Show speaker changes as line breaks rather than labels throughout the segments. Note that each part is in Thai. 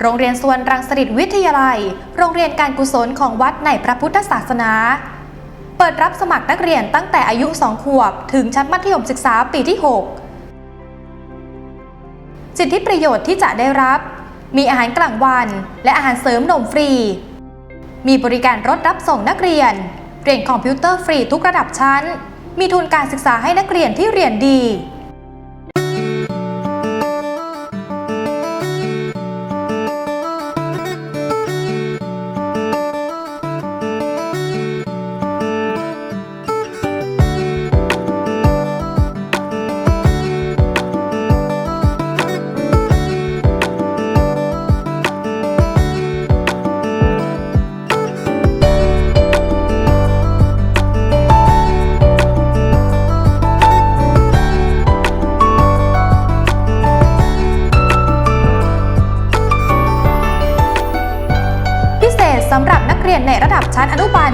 โรงเรียนสวนรังสฤษวิทยาลัย โรงเรียนการกุศลของวัดในพระพุทธศาสนา เปิดรับสมัครนักเรียนตั้งแต่อายุ 2 ขวบ ถึงชั้นมัธยมศึกษาปีที่ 6 สิทธิประโยชน์ที่จะได้รับ มีอาหารกลางวัน และอาหารเสริมนมฟรี มีบริการรถรับส่งนักเรียน เรียนคอมพิวเตอร์ฟรีทุกระดับชั้น มีทุนการศึกษาให้นักเรียนที่เรียนดี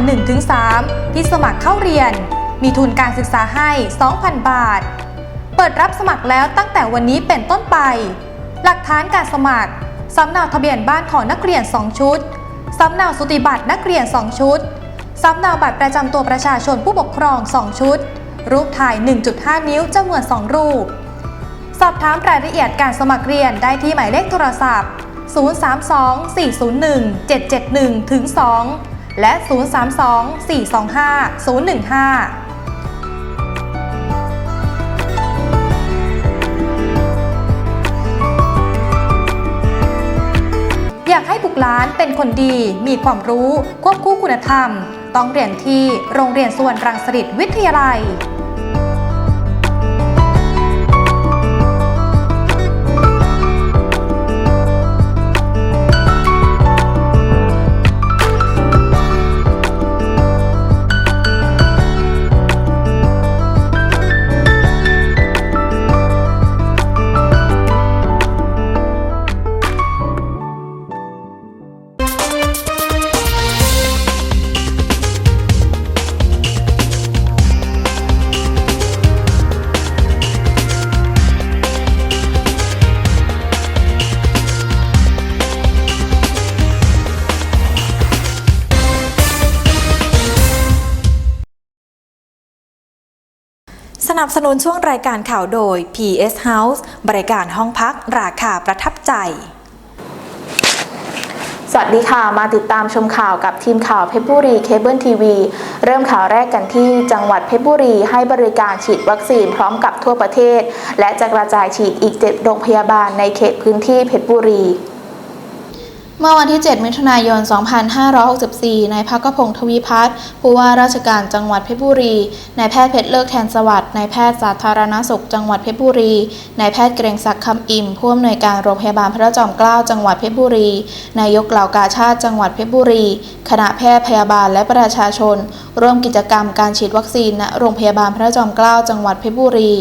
1-3 ที่สมัครเข้าเรียน มีทุนการศึกษาให้ 2,000 บาท เปิดรับสมัครแล้วตั้งแต่วันนี้เป็นต้นไป หลักฐานการสมัครสำเนาทะเบียนบ้านของนักเรียน 2 ชุดสำเนาสุติบัตรนักเรียน 2 ชุดสำเนาบัตรประจำตัวประชาชนผู้ปกครอง 2 ชุด รูปถ่าย 1.5 นิ้วจำนวน 2 รูป สอบถามรายละเอียดการสมัครเรียนได้ที่หมายเลขโทรศัพท์ 032401771-2 และ 032 425 015อยากให้บุตรหลานเป็นคนดี มีความรู้ ควบคู่คุณธรรม ต้องเรียนที่โรงเรียนส่วนรังสิตวิทยาลัย
นับสนุนช่วงรายการข่าวโดย PS House บริการห้องพักราคาประทับใจ
สวัสดีค่ะ มาติดตามชมข่าวกับทีมข่าวเพชรบุรีเคเบิลทีวี เริ่มข่าวแรกกันที่จังหวัดเพชรบุรีให้บริการฉีดวัคซีนพร้อมกับทั่วประเทศ และจะกระจายฉีดอีก 7 โรงพยาบาลในเขตพื้นที่เพชรบุรี
เมื่อวันที่ 7 มิถุนายน 2564 นายพักกพงศ์ทวีพัฒน์ ผู้ว่าราชการจังหวัดเพชรบุรี นายแพทย์เพชรเลิกแทนสวัสดิ์ นายแพทย์สาธารณสุขจังหวัดเพชรบุรี นายแพทย์เกรงศักดิ์คำอิ่ม ผู้อำนวยการโรงพยาบาลพระจอมเกล้าจังหวัดเพชรบุรี นายกเหล่ากาชาติจังหวัดเพชรบุรี คณะแพทย์พยาบาลและประชาชน ร่วมกิจกรรมการฉีดวัคซีนณโรงพยาบาลพระจอมเกล้าจังหวัดเพชรบุรี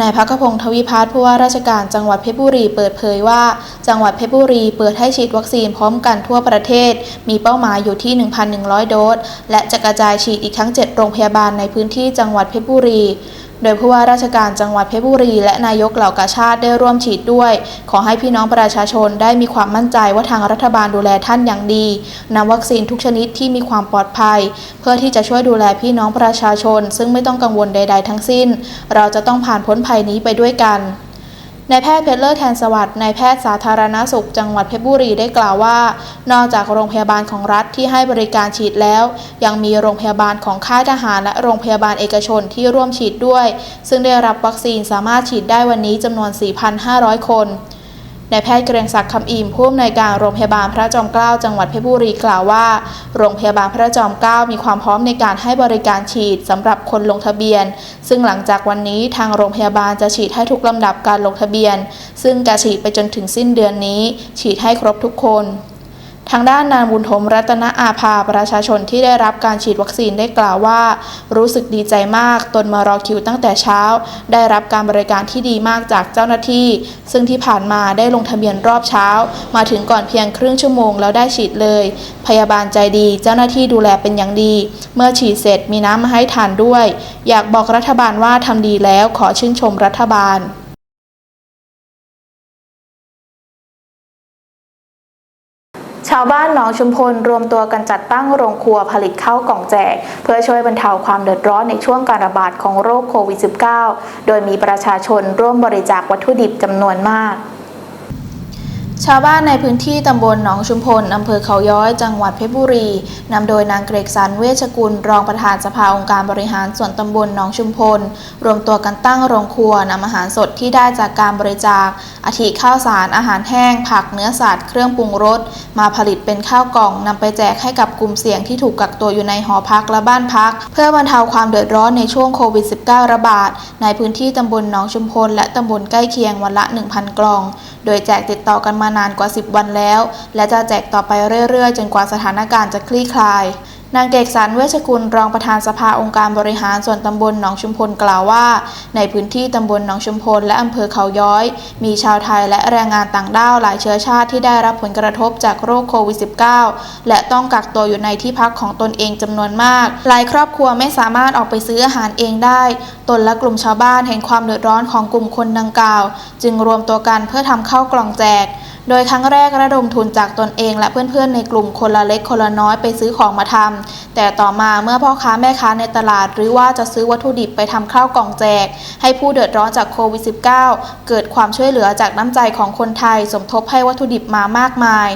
นายพักพงศ์ทวีพัฒน์ผู้ว่าราชการจังหวัดเพชรบุรีเปิดเผยว่า จังหวัดเพชรบุรีเปิดให้ฉีดวัคซีนพร้อมกันทั่วประเทศ มีเป้าหมายอยู่ที่ 1,100 โดส และจะกระจายฉีดอีกทั้ง 7 โรงพยาบาลในพื้นที่จังหวัดเพชรบุรี โดยผู้ว่าราชการจังหวัดเพชรบุรี และนายกเหล่ากาชาติได้ร่วมฉีดด้วย ขอให้พี่น้องประชาชนได้มีความมั่นใจว่าทางรัฐบาลดูแลท่านอย่างดีนำวัคซีนทุกชนิดที่มีความปลอดภัย เพื่อที่จะช่วยดูแลพี่น้องประชาชน ซึ่งไม่ต้องกังวลใด ๆ ทั้งสิ้น เราจะต้องผ่านพ้นภัยนี้ไปด้วยกัน นายแพทย์เพชรเลิศแทนสวัสดิ์นายแพทย์สาธารณาสุข จังหวัดเพชรบุรีได้กล่าวว่า นอกจากโรงพยาบาลของรัฐที่ให้บริการฉีดแล้ว ยังมีโรงพยาบาลของค่ายทหารและโรงพยาบาลเอกชนที่ร่วมฉีดด้วย ซึ่งได้รับวัคซีนสามารถฉีดได้วันนี้จำนวน 4,500 คน นายแพทย์เกรียงศักดิ์คำอิ่มผู้อำนวยการโรงพยาบาลพระจอมเกล้าจังหวัดเพชรบุรีกล่าวว่า โรงพยาบาลพระจอมเกล้ามีความพร้อมในการให้บริการฉีดสำหรับคนลงทะเบียน ซึ่งหลังจากวันนี้ทางโรงพยาบาลจะฉีดให้ทุกลำดับการลงทะเบียน ซึ่งจะฉีดไปจนถึงสิ้นเดือนนี้ ฉีดให้ครบทุกคน ทางด้านนางบุญถมรัตนอาภาประชาชนที่ได้รับการฉีดวัคซีนได้กล่าวว่า รู้สึกดีใจมากตนมารอคิวตั้งแต่เช้า ได้รับการบริการที่ดีมากจากเจ้าหน้าที่ ซึ่งที่ผ่านมาได้ลงทะเบียนรอบเช้า มาถึงก่อนเพียงครึ่งชั่วโมงแล้วได้ฉีดเลย พยาบาลใจดี เจ้าหน้าที่ดูแลเป็นอย่างดี เมื่อฉีดเสร็จมีน้ำมาให้ทานด้วย อยากบอกรัฐบาลว่าทำดีแล้วขอชื่นชมรัฐบาล
ชาวบ้านหนองชุมพลรวมตัวกันจัดตั้งโรงครัวผลิตข้าวกล่องแจก เพื่อช่วยบรรเทาความเดือดร้อนในช่วงการระบาดของโรคโควิด -19 โดยมีประชาชนร่วมบริจาควัตถุดิบจำนวนมาก
ชาวบ้านในพื้นที่ตำบลหนองชุมพล อำเภอเขาย้อย จังหวัดเพชรบุรี นำโดยนางเกรกสันเวชกุล รองประธานสภาองค์การบริหารส่วนตำบลหนองชุมพล รวมตัวกันตั้งโรงครัวนำอาหารสดที่ได้จากการบริจาคอาทิข้าวสาร อาหารแห้ง ผัก เนื้อสัตว์ เครื่องปรุงรส มาผลิตเป็นข้าวกล่องนำไปแจกให้กับกลุ่มเสี่ยงที่ถูกกักตัวอยู่ในหอพักและบ้านพัก เพื่อบรรเทาความเดือดร้อนในช่วงโควิด -19 ระบาด ในพื้นที่ตำบลหนองชุมพล และตำบลใกล้เคียงวันละ 1,000 กล่อง โดยแจกติดต่อกันมานานกว่า 10 วันแล้ว และจะแจกต่อไปเรื่อยๆ จนกว่าสถานการณ์จะคลี่คลายนางเกกสันเวชกุลรองประธานสภาองค์การบริหารส่วนตำบลหนองชุมพลกล่าวว่า ในพื้นที่ตำบลหนองชุมพลและอำเภอเขาย้อย มีชาวไทยและแรงงานต่างด้าวหลายเชื้อชาติที่ได้รับผลกระทบจากโรคโควิด -19 และต้องกักตัวอยู่ในที่พักของตนเองจำนวนมาก หลายครอบครัวไม่สามารถออกไปซื้ออาหารเองได้ ตนและกลุ่มชาวบ้านเห็นความเดือดร้อนของกลุ่มคนดังกล่าว จึงรวมตัวกันเพื่อทำข้าวกล่องแจก โดยครั้งแรกระดมทุนจากตนเองและเพื่อนๆในกลุ่มคนละเล็กคนละน้อยไปซื้อของมาทำ แต่ต่อมาเมื่อพ่อค้าแม่ค้าในตลาด หรือว่าจะซื้อวัตถุดิบไปทำข้าวกล่องแจก ให้ผู้เดือดร้อนจากโควิด -19 เกิดความช่วยเหลือจากน้ำใจของคนไทย สมทบให้วัตถุดิบมามากมาย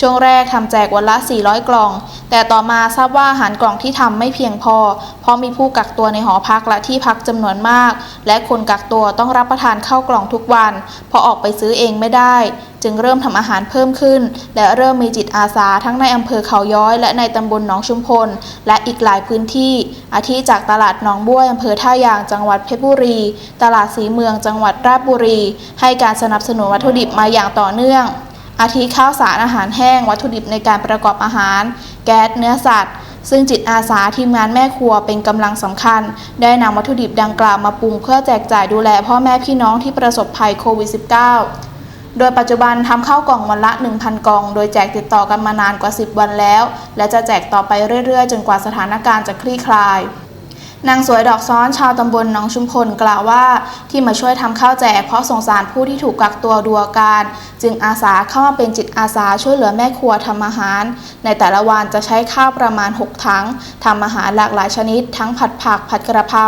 ช่วงแรกทำแจกวันละ 400 กล่อง แต่ต่อมาทราบว่าอาหารกล่องที่ทำไม่เพียงพอ เพราะมีผู้กักตัวในหอพักและที่พักจำนวนมาก และคนกักตัวต้องรับประทานข้าวกล่องทุกวัน พอออกไปซื้อเองไม่ได้ จึงเริ่มทำอาหารเพิ่มขึ้น และเริ่มมีจิตอาสาทั้งในอำเภอเขาย้อย และในตำบลหนองชุมพล และอีกหลายพื้นที่ อาทิจากตลาดหนองบ้วยอำเภอท่ายางจังหวัดเพชรบุรี ตลาดสีเมืองจังหวัดราชบุรี ให้การสนับสนุนวัตถุดิบมาอย่างต่อเนื่อง อาทิข้าวสารอาหารแห้ง วัตถุดิบในการประกอบอาหาร แก๊สเนื้อสัตว์ ซึ่งจิตอาสาทีมงานแม่ครัวเป็นกำลังสำคัญ ได้นำวัตถุดิบดังกล่าวมาปรุงเพื่อแจกจ่ายดูแลพ่อแม่พี่น้องที่ประสบภัยโควิด -19 โดยปัจจุบันทำข้าวกล่องวันละ 1,000 กล่อง โดยแจกติดต่อกันมานานกว่า 10 วันแล้ว และจะแจกต่อไปเรื่อยๆ จนกว่าสถานการณ์จะคลี่คลาย นางสวยดอกซ้อนชาวตำบลหนองชุมพลกล่าวว่าที่มาช่วยทำข้าวแจกเพราะสงสารผู้ที่ถูกกักตัวดูอาการ จึงอาสาเข้ามาเป็นจิตอาสาช่วยเหลือแม่ครัวทำอาหาร ในแต่ละวันจะใช้ข้าวประมาณ 6 ถังทำอาหารหลากหลายชนิด ทั้งผัดผักผัดกระเพรา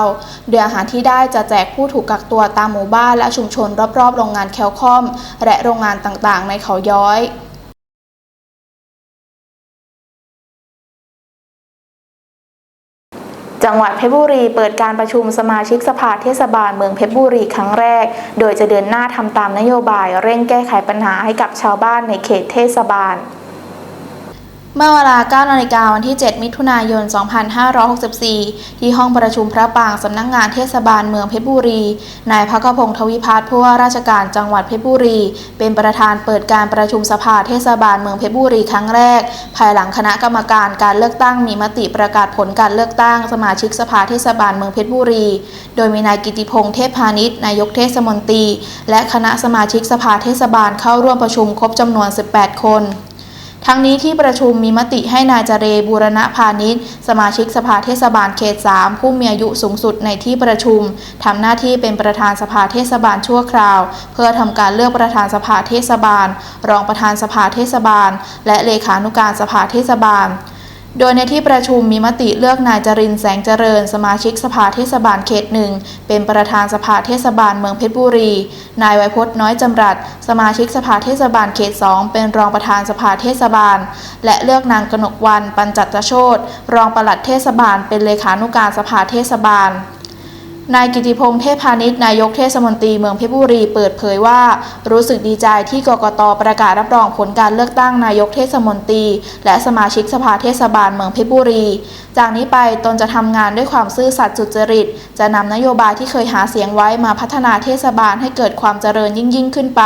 โดยอาหารที่ได้จะแจกผู้ถูกกักตัวตามหมู่บ้านและชุมชนรอบๆโรงงานแคลคอม และโรงงานต่างๆ ในเขาย้อย
จังหวัดเพชรบุรีเปิดการประชุมสมาชิกสภาเทศบาลเมืองเพชรบุรีครั้งแรก โดยจะเดินหน้าทำตามนโยบายเร่งแก้ไขปัญหาให้กับชาวบ้านในเขตเทศบาล
เมื่อเวลา9นาฬิกาวันที่ 7 มิถุนายน 2564 ที่ห้องประชุมพระปรางสำนักงงานเทศบาลเมืองเพชรบุรี นายพักพงศ์ทวิพัฒน์ผู้ว่าราชการจังหวัดเพชรบุรี เป็นประธานเปิดการประชุมสภาเทศบาลเมืองเพชรบุรีครั้งแรก ภายหลังคณะกรรมการการเลือกตั้งมีมติประกาศผลการเลือกตั้งสมาชิกสภาเทศบาลเมืองเพชรบุรี โดยมีนายกิติพงษ์เทพพาณิชย์นายกเทศมนตรี และคณะสมาชิกสภาเทศบาลเข้าร่วมประชุมครบจำนวน 18 คน ทั้งนี้ที่ประชุมมีมติให้นายเจเรบูรณพาณิชย์ สมาชิกสภาเทศบาลเขต 3 ผู้มีอายุสูงสุดในที่ประชุมทำหน้าที่เป็นประธานสภาเทศบาลชั่วคราว เพื่อทำการเลือกประธานสภาเทศบาล รองประธานสภาเทศบาล และเลขานุการสภาเทศบาล โดยในที่ประชุมมีมติเลือกนายจรินแสงเจริญ สมาชิกสภาเทศบาลเขตหนึ่งเป็นประธานสภาเทศบาลเมืองเพชรบุรี นายไวยพจน์น้อยจำรัด สมาชิกสภาเทศบาลเขตสองเป็นรองประธานสภาเทศบาล และเลือกนางกนกวัน ปัญจัตโชตรองปลัดเทศบาลเป็นเลขานุการสภาเทศบาล นายกิติพงษ์เทพพาณิชย์นายกเทศมนตรีเมืองเพชรบุรีเปิดเผยว่า รู้สึกดีใจที่กกตประกาศรับรองผลการเลือกตั้งนายกเทศมนตรี และสมาชิกสภาเทศบาลเมืองเพชรบุรี จากนี้ไปตนจะทำงานด้วยความซื่อสัตย์สุจริต จะนำนโยบายที่เคยหาเสียงไว้มาพัฒนาเทศบาลให้เกิดความเจริญยิ่งยิ่งขึ้นไป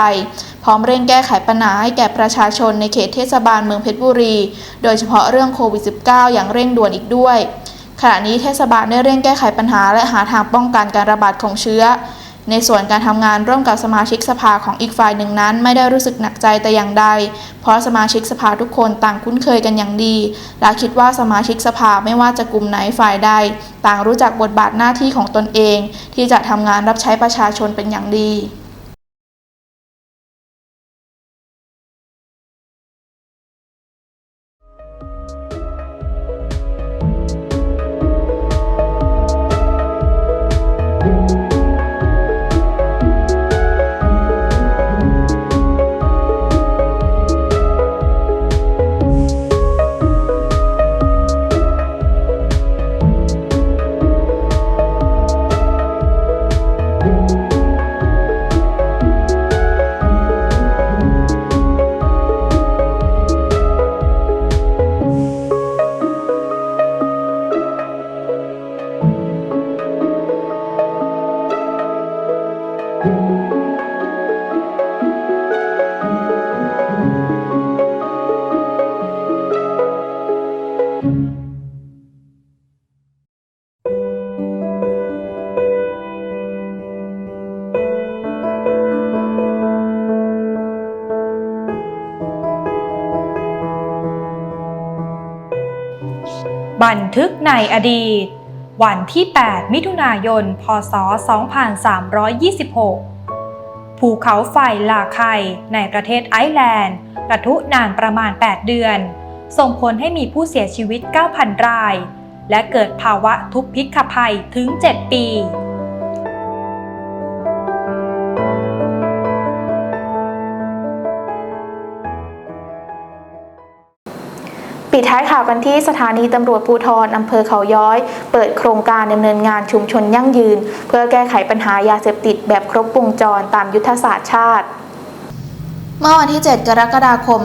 พร้อมเร่งแก้ไขปัญหาให้แก่ประชาชนในเขตเทศบาลเมืองเพชรบุรี โดยเฉพาะเรื่องโควิด -19 อย่างเร่งด่วนอีกด้วย ขณะนี้เทศบาลได้เร่งแก้ไขปัญหาและหาทางป้องกันการระบาดของเชื้อ ในส่วนการทำงานร่วมกับสมาชิกสภาของอีกฝ่ายหนึ่งนั้น ไม่ได้รู้สึกหนักใจแต่อย่างใด เพราะสมาชิกสภาทุกคนต่างคุ้นเคยกันอย่างดี และคิดว่าสมาชิกสภาไม่ว่าจะกลุ่มไหนฝ่ายใด ต่างรู้จักบทบาทหน้าที่ของตนเอง ที่จะทำงานรับใช้ประชาชนเป็นอย่างดี
บันทึกในอดีต วันที่ 8 มิถุนายน พศ 2326 ภูเขาไฟลาไคในประเทศไอร์แลนด์ประทุนานประมาณ 8 เดือน ส่งผลให้มีผู้เสียชีวิต 9,000 ราย และเกิดภาวะทุพพิกภัยถึง 7 ปี
ปิดท้ายข่าวกันที่สถานีตำรวจภูธรอำเภอเขาย้อย เปิดโครงการดำเนินงานชุมชนยั่งยืน เพื่อแก้ไขปัญหายาเสพติดแบบครบวงจรตามยุทธศาสตร์ชาติ
เมื่อวันที่ 7 กรกฎาคม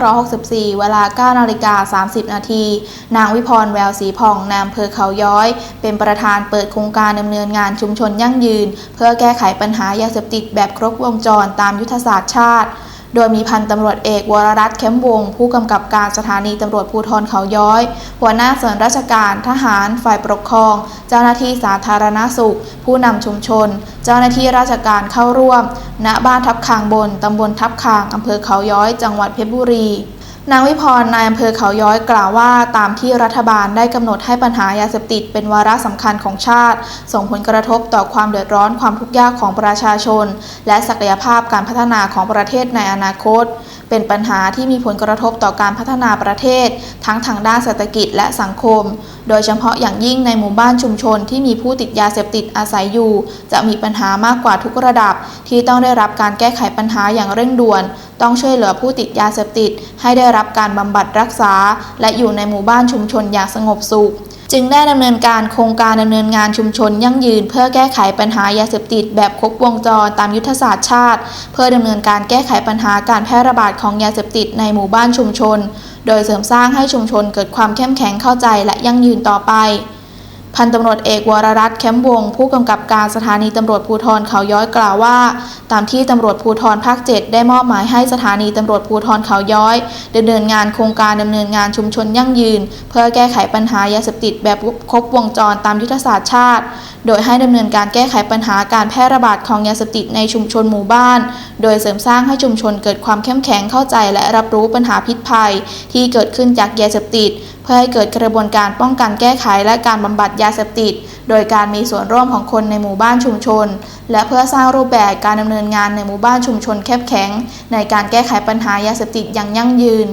2564 เวลา 9 นาฬิกา 30 นาที นางวิพรแววสีผ่องนายอำเภอเขาย้อย เป็นประธานเปิดโครงการดำเนินงานชุมชนยั่งยืน เพื่อแก้ไขปัญหายาเสพติดแบบครบวงจรตามยุทธศาสตร์ชาติ โดยมีพันตำรวจเอกวรรัตน์เข้มวง ผู้กำกับการสถานีตำรวจภูธรเขาย้อย หัวหน้าส่วนราชการทหาร ฝ่ายปกครอง เจ้าหน้าที่สาธารณสุข ผู้นำชุมชน เจ้าหน้าที่ราชการเข้าร่วม ณบ้านทับคางบนตำบลทับคางอำเภอเขาย้อย จังหวัดเพชรบุรี นางวิพรนายอำเภอเขาย้อยกล่าวว่า ตามที่รัฐบาลได้กำหนดให้ปัญหายาเสพติดเป็นวาระสำคัญของชาติ ส่งผลกระทบต่อความเดือดร้อนความทุกข์ยากของประชาชน และศักยภาพการพัฒนาของประเทศในอนาคต เป็นปัญหาที่มีผลกระทบต่อการพัฒนาประเทศ ทั้งทางด้านเศรษฐกิจและสังคม โดยเฉพาะอย่างยิ่งในหมู่บ้านชุมชนที่มีผู้ติดยาเสพติดอาศัยอยู่ จะมีปัญหามากกว่าทุกระดับ ที่ต้องได้รับการแก้ไขปัญหาอย่างเร่งด่วน ต้องช่วยเหลือผู้ติดยาเสพติด ให้ได้รับการบำบัดรักษา และอยู่ในหมู่บ้านชุมชนอย่างสงบสุข จึงได้ดำเนินการโครงการดำเนินงานชุมชนยั่งยืน เพื่อแก้ไขปัญหายาเสพติดแบบครบวงจรตามยุทธศาสตร์ชาติ เพื่อดำเนินการแก้ไขปัญหาการแพร่ระบาดของยาเสพติดในหมู่บ้านชุมชน โดยเสริมสร้างให้ชุมชนเกิดความเข้มแข็งเข้าใจและยั่งยืนต่อไป พันตำรวจเอกวรรัตน์แคมป์วง ผู้กำกับการสถานีตำรวจภูธรเขาย้อยกล่าวว่า ตามที่ตำรวจภูธรภาค 7 ได้มอบหมายให้สถานีตำรวจภูธรเขาย้อยดำเนินงานโครงการดำเนินงานชุมชนยั่งยืน เพื่อแก้ไขปัญหายาเสพติดแบบครบวงจรตามยุทธศาสตร์ชาติ โดยให้ดำเนินการแก้ไขปัญหาการแพร่ระบาดของยาเสพติดในชุมชนหมู่บ้าน โดยเสริมสร้างให้ชุมชนเกิดความเข้มแข็งเข้าใจ และรับรู้ปัญหาพิษภัย ที่เกิดขึ้นจากยาเสพติด พื่อให้เกิดกระบวนการป้องกันแก้ไขและการบำบัดยาเสพติด โดยการมีส่วนร่วมของคนในหมู่บ้านชุมชน และเพื่อสร้างรูปแบบการดำเนินงานในหมู่บ้านชุมชนแคบแข็ง ในการแก้ไขปัญหายาเสพติดอย่างยั่งยืน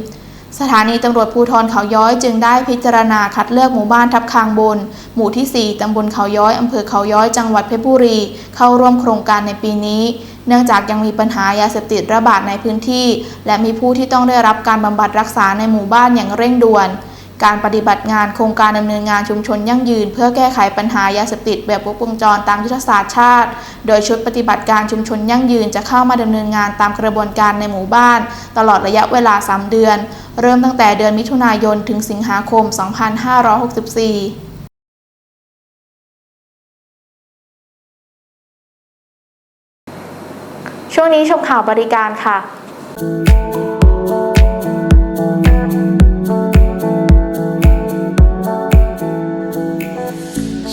สถานีตำรวจภูธรเขาย้อยจึงได้พิจารณาคัดเลือกหมู่บ้านทับคางบน หมู่ที่ 4 ตำบลเขาย้อย อำเภอเขาย้อย จังหวัดเพชรบุรี เข้าร่วมโครงการในปีนี้ เนื่องจากยังมีปัญหายาเสพติดระบาดในพื้นที่ และมีผู้ที่ต้องได้รับการบำบัดรักษาในหมู่บ้านอย่างเร่งด่วน การปฏิบัติงานโครงการดำเนินงานชุมชนยั่งยืน เพื่อแก้ไขปัญหายาเสพติดแบบวงจรตามยุทธศาสตร์ชาติ โดยชุดปฏิบัติการชุมชนยั่งยืนจะเข้ามาดำเนินงานตามกระบวนการในหมู่บ้าน ตลอดระยะเวลา 3 เดือน เริ่มตั้งแต่เดือนมิถุนายนถึงสิงหาคม 2564
ช่วงนี้ชมข่าวบริการค่ะ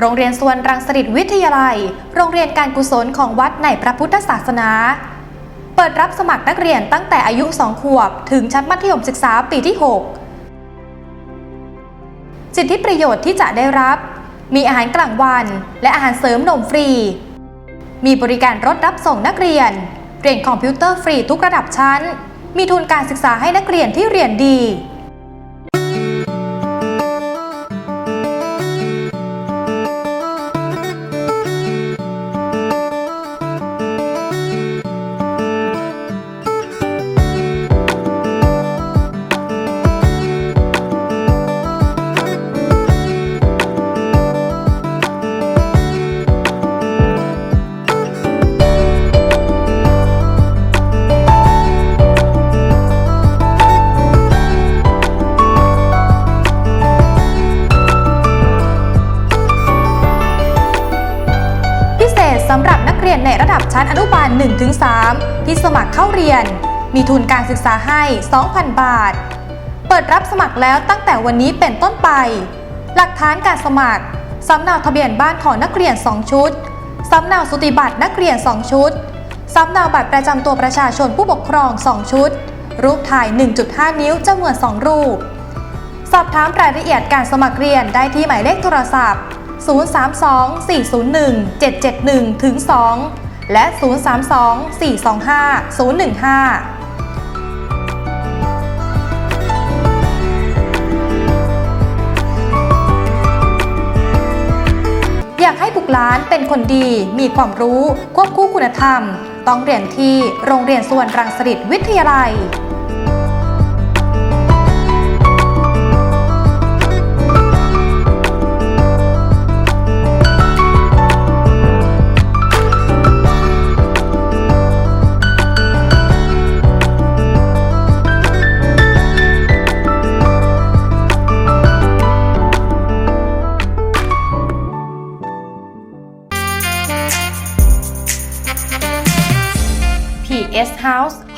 โรงเรียนสวนรังสฤษวิทยาลัย โรงเรียนการกุศลของวัดในพระพุทธศาสนา เปิดรับสมัครนักเรียนตั้งแต่อายุ 2 ขวบ ถึงชั้นมัธยมศึกษาปีที่ 6 สิทธิประโยชน์ที่จะได้รับ มีอาหารกลางวัน และอาหารเสริมนมฟรี มีบริการรถรับส่งนักเรียน เรียนคอมพิวเตอร์ฟรีทุกระดับชั้น มีทุนการศึกษาให้นักเรียนที่เรียนดี ชั้นอนุบาล 1-3 ที่สมัครเข้าเรียน มีทุนการศึกษาให้ 2,000 บาท เปิดรับสมัครแล้วตั้งแต่วันนี้เป็นต้นไป หลักฐานการสมัครสำเนาทะเบียนบ้านของนักเรียน 2 ชุดสำเนาสุติบัตรนักเรียน 2 ชุดสำเนาบัตรประจำตัวประชาชนผู้ปกครอง 2 ชุด รูปถ่าย 1.5 นิ้วจำนวน 2 รูป สอบถามรายละเอียดการสมัครเรียนได้ที่หมายเลขโทรศัพท์ 032401771-2 และ 032 425 015อยากให้บุกหลานเป็นคนดี มีความรู้ ควบคู่คุณธรรม ต้องเรียนที่โรงเรียนส่วนรังสิตวิทยาลัย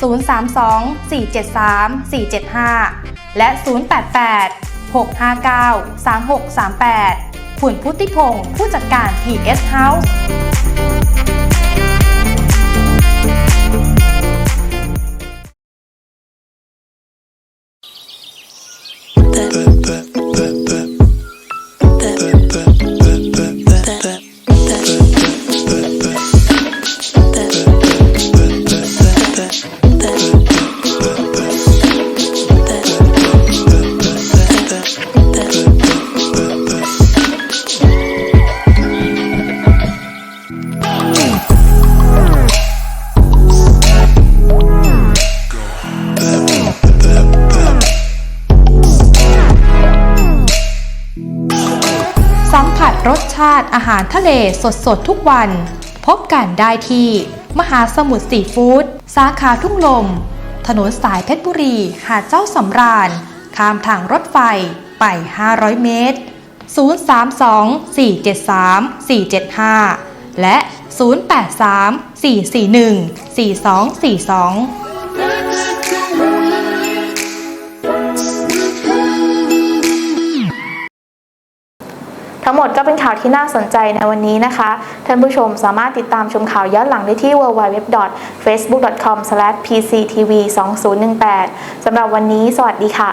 032 473 475 และ 088 659 3638ขุนพุทธิพงศ์ผู้จัดการ PS House ทะเลสดสดๆ ทุกวัน พบกันได้ที่ มหาสมุทรซีฟู้ดสาขาทุ่งลม ถนนสายเพชรบุรี หาดเจ้าสำราญ ข้ามทางรถไฟไป 500 เมตร 032 473 475 และ 0834414242
ทั้งหมดก็เป็นข่าวที่น่าสนใจในวันนี้นะคะ ท่านผู้ชมสามารถติดตามชมข่าวย้อนหลังได้ที่ www.facebook.com/pctv2018 สำหรับวันนี้ สวัสดีค่ะ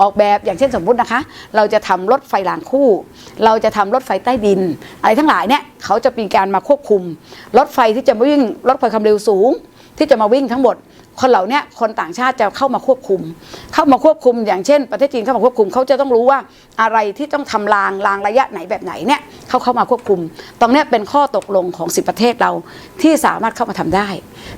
ออกแบบอย่างเช่นสมมุตินะคะ เราจะทำรถไฟรางคู่ เราจะทำรถไฟใต้ดิน อะไรทั้งหลายเนี่ยเขาจะมีการมาควบคุม รถไฟที่จะมาวิ่งรถไฟความเร็วสูง ที่จะมาวิ่งทั้งหมด คนเหล่านี้คนต่างชาติจะเข้ามาควบคุม เข้ามาควบคุม อย่างเช่น ประเทศจีนเข้ามาควบคุมเขาจะต้องรู้ว่าอะไรที่ต้องทำรางรางระยะไหนแบบไหนเนี่ยเขาเข้ามาควบคุม ตรงนี้เป็นข้อตกลงของสิประเทศเราที่สามารถเข้ามาทำได้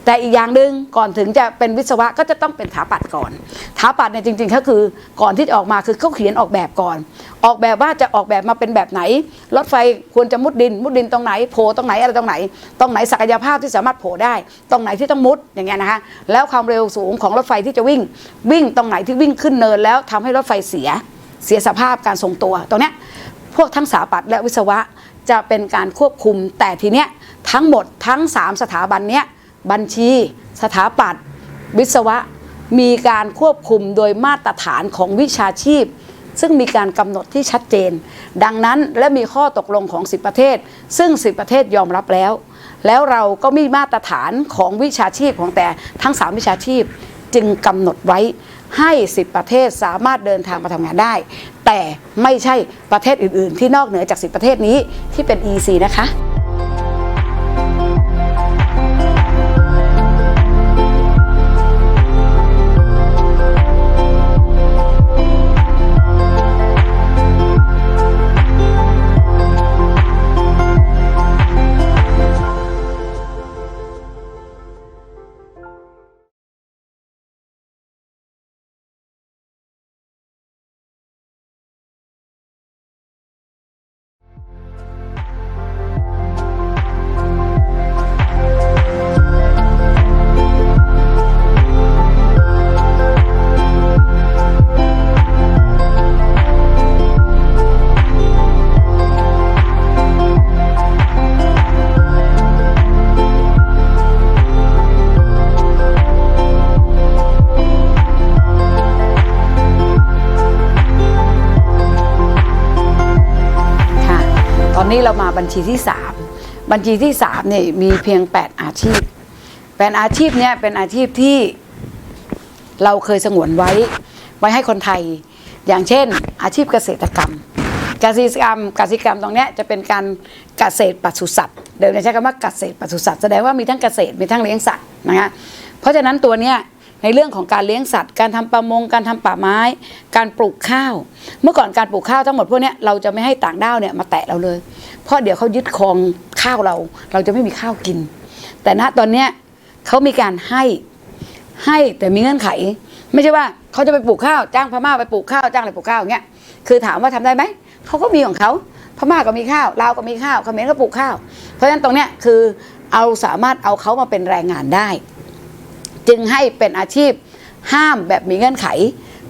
แต่อีกอย่างหนึ่งก่อนถึงจะเป็นวิศวะก็จะต้องเป็นถาปัดก่อนถาปัดเนี่ยจริงๆก็คือก่อนที่จะออกมาคือเขาเขียนออกแบบก่อน ออกแบบว่าจะออกแบบมาเป็นแบบไหน รถไฟควรจะมุดดิน มุดดินตรงไหนโผล่ตรงไหนอะไรตรงไหน ตรงไหนศักยภาพที่สามารถโผล่ได้ ตรงไหนที่ต้องมุดอย่างเงี้ยนะคะแล้วความเร็วสูงของรถไฟที่จะวิ่ง วิ่งตรงไหนที่วิ่งขึ้นเนินแล้วทำให้รถไฟเสียเสียสภาพการทรงตัวตรงเนี้ยพวกทั้งสถาปัตย์และวิศวะจะเป็นการควบคุม แต่ทีเนี้ยทั้งหมดทั้ง 3 สถาบันเนี้ยบัญชี สถาปัตย์วิศวะ มีการควบคุมโดยมาตรฐานของวิชาชีพ ซึ่งมีการกำหนดที่ชัดเจน ดังนั้นและมีข้อตกลงของ 10 ประเทศ ซึ่ง 10 ประเทศยอมรับแล้ว แล้วเราก็มีมาตรฐานของวิชาชีพของแต่ทั้ง 3 วิชาชีพจึงกำหนดไว้ให้ 10 ประเทศสามารถเดินทางมาทำงานได้ แต่ไม่ใช่ประเทศอื่น ๆ ที่นอกเหนือจาก 10 ประเทศนี้ที่เป็น EC นะคะคะ นี้เรามาบัญชีที่ 3 บัญชีที่3เนี่ยมีเพียง 8 อาชีพแปดอาชีพเนี่ยเป็นอาชีพที่เราเคยสงวนไว้ไว้ให้คนไทย อย่างเช่น อาชีพเกษตรกรรมเกษตรกรรมเกษตรกรรมตรงเนี้ยจะเป็นการเกษตรปศุสัตว์เดี๋ยวเราใช้คำว่าเกษตรปศุสัตว์แสดงว่ามีทั้งเกษตรมีทั้งเลี้ยงสัตว์นะคะเพราะฉะนั้นตัวเนี้ย ในเรื่องของการเลี้ยงสัตว์ การทำประมง การทำป่าไม้ การปลูกข้าว เมื่อก่อนการปลูกข้าวทั้งหมดพวกนี้เราจะไม่ให้ต่างด้าวเนี่ยมาแตะเราเลย เพราะเดี๋ยวเขายึดครองข้าวเรา เราจะไม่มีข้าวกิน แต่ณตอนเนี้ยเขามีการให้ให้แต่มีเงื่อนไข ไม่ใช่ว่าเขาจะไปปลูกข้าวจ้างพม่าไปปลูกข้าวจ้างอะไรปลูกข้าวอย่างเงี้ยคือถามว่าทำได้ไหมเขาก็มีของเขาพม่าก็มีข้าวลาวก็มีข้าวเขมรก็ปลูกข้าว เพราะฉะนั้นตรงเนี้ยคือเอาสามารถเอาเขามาเป็นแรงงานได้ จึงให้เป็นอาชีพห้ามแบบมีเงื่อนไข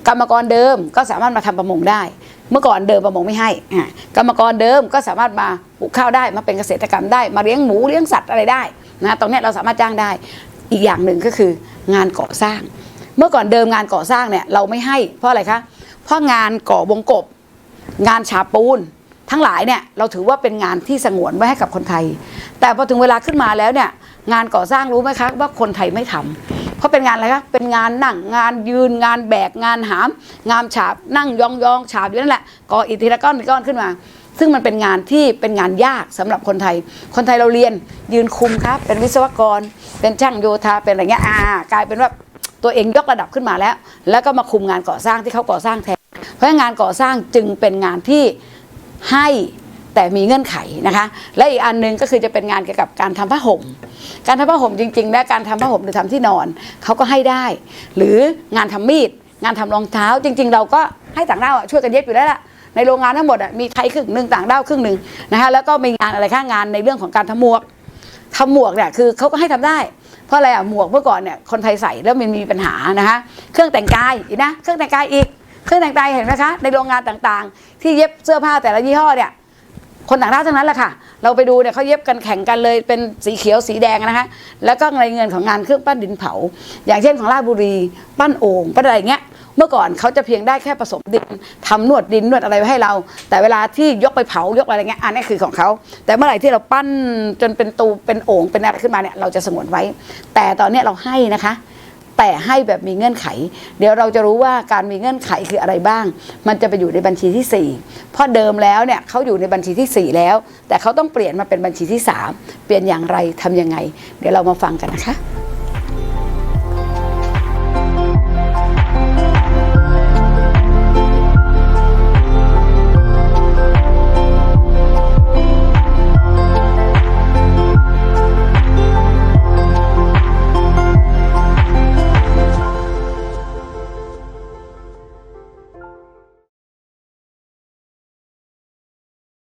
กรรมกรเดิมก็สามารถมาทำประมงได้ เมื่อก่อนเดิมประมงไม่ให้กรรมกรเดิมก็สามารถมาปลูกข้าวได้มาเป็นเกษตรกรรมได้มาเลี้ยงหมูเลี้ยงสัตว์อะไรได้นะตรงนี้เราสามารถจ้างได้อีกอย่างหนึ่งก็คืองานก่อสร้าง เมื่อก่อนเดิมงานก่อสร้างเนี่ยเราไม่ให้ เพราะอะไรคะเพราะงานก่อวงกบ งานฉาปูนทั้งหลายเนี่ยเราถือว่าเป็นงานที่สงวนไว้ให้กับคนไทย แต่พอถึงเวลาขึ้นมาแล้วเนี่ยงานก่อสร้างรู้ไหมคะว่าคนไทยไม่ทำ เพราะเป็นงานอะไรคะเป็นงานนั่งงานยืนงานแบกงานหาม งานฉาบนั่งยองยองฉาบอยู่นั่นแหละก่ออิฐทีละก้อนทีละก้อนขึ้นมา ซึ่งมันเป็นงานที่เป็นงานยากสำหรับคนไทย คนไทยเราเรียนยืนคุมครับ เป็นวิศวกร เป็นช่างโยธาเป็นอะไรเงี้ยอ่ากลายเป็นว่าตัวเองยกระดับขึ้นมาแล้ว แล้วก็มาคุมงานก่อสร้างที่เขาก่อสร้างแทนเพราะงานก่อสร้างจึงเป็นงานที่ให้ แต่มีเงื่อนไขนะคะ และอีกอันหนึงก็คือจะเป็นงานเกี่ยวกับการทำผ้าห่ม การทำผ้าห่มจริงๆ และการทำผ้าห่มหรือทำที่นอนเขาก็ให้ได้ หรืองานทำมีด งานทำรองเท้า จริง ๆ เราก็ให้ต่างด้าวช่วยกันเย็บอยู่แล้วล่ะในโรงงานทั้งหมดมีไทยครึ่งหนึ่งต่างด้าวครึ่งหนึ่งนะคะแล้วก็มีงานอะไรข้างงานในเรื่องของการทำหมวกทำหมวกเนี่ยคือเขาก็ให้ทำได้ เพราะอะไรอะหมวกเมื่อก่อนเนี่ยคนไทยใส่แล้วมันมีปัญหานะคะเครื่องแต่งกายอีกนะเครื่องแต่งกายอีก เครื่องแต่งกายเห็นไหมคะในโรงงานต่างๆ ที่เย็บเสื้อผ้าแต่ละยี่ห้อเนี่ย คนต่างด้าวทั้งนั้นแหละค่ะ เราไปดูเนี่ยเขาเย็บกันแข่งกันเลยเป็นสีเขียวสีแดงนะคะ แล้วก็ในเงินของงานเครื่องปั้นดินเผา อย่างเช่นของราชบุรีปั้นโอ่งปั้นอะไรเงี้ยเมื่อก่อนเขาจะเพียงได้แค่ผสมดินทำนวดดินนวดอะไรไว้ให้เรา แต่เวลาที่ยกไปเผายกอะไรเงี้ยอันนี้คือของเขาแต่เมื่อไหร่ที่เราปั้นจนเป็นตูเป็นโอ่งเป็นอะไรขึ้นมาเนี่ยเราจะสงวนไว้ แต่ตอนนี้เราให้นะคะ แต่ให้แบบมีเงื่อนไข เดี๋ยวเราจะรู้ว่าการมีเงื่อนไขคืออะไรบ้าง มันจะไปอยู่ในบัญชีที่ 4 เพราะเดิมแล้วเนี่ยเขาอยู่ในบัญชีที่ 4 แล้ว แต่เขาต้องเปลี่ยนมาเป็นบัญชีที่ 3 เปลี่ยนอย่างไรทำยังไง เดี๋ยวเรามาฟังกันนะคะ